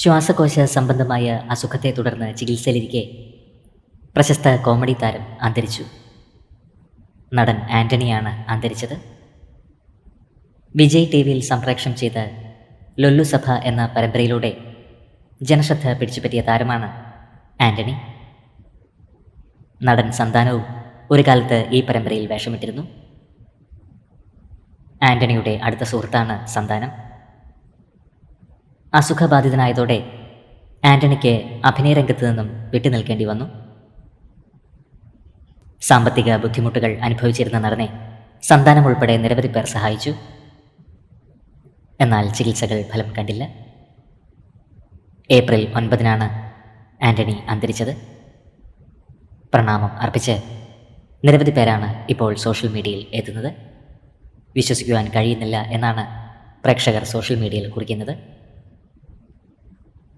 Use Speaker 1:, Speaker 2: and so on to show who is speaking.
Speaker 1: ശ്വാസകോശ സംബന്ധമായ അസുഖത്തെ തുടർന്ന് ചികിത്സയിലിരിക്കെ പ്രശസ്ത കോമഡി താരം അന്തരിച്ചു. നടൻ ആന്റണിയാണ് അന്തരിച്ചത്. വിജയ് ടി വിയിൽ സംപ്രേക്ഷണം ചെയ്ത ലൊല്ലു സഭ എന്ന പരമ്പരയിലൂടെ ജനശ്രദ്ധ പിടിച്ചുപറ്റിയ താരമാണ് ആന്റണി. നടൻ സന്താനവും ഒരു കാലത്ത് ഈ പരമ്പരയിൽ വേഷമിട്ടിരുന്നു. ആന്റണിയുടെ അടുത്ത സുഹൃത്താണ് സന്താനം. അസുഖബാധിതനായതോടെ ആന്റണിക്ക് അഭിനയരംഗത്ത് നിന്നും വിട്ടുനിൽക്കേണ്ടി വന്നു. സാമ്പത്തിക ബുദ്ധിമുട്ടുകൾ അനുഭവിച്ചിരുന്ന നടനെ സന്താനം ഉൾപ്പെടെ നിരവധി പേർ സഹായിച്ചു. എന്നാൽ ചികിത്സകൾ ഫലം കണ്ടില്ല. ഏപ്രിൽ ഒൻപതിനാണ് ആന്റണി അന്തരിച്ചത്. പ്രണാമം അർപ്പിച്ച് നിരവധി പേരാണ് ഇപ്പോൾ സോഷ്യൽ മീഡിയയിൽ എത്തുന്നത്. വിശ്വസിക്കുവാൻ കഴിയുന്നില്ല എന്നാണ് പ്രേക്ഷകർ സോഷ്യൽ മീഡിയയിൽ കുറിക്കുന്നത്.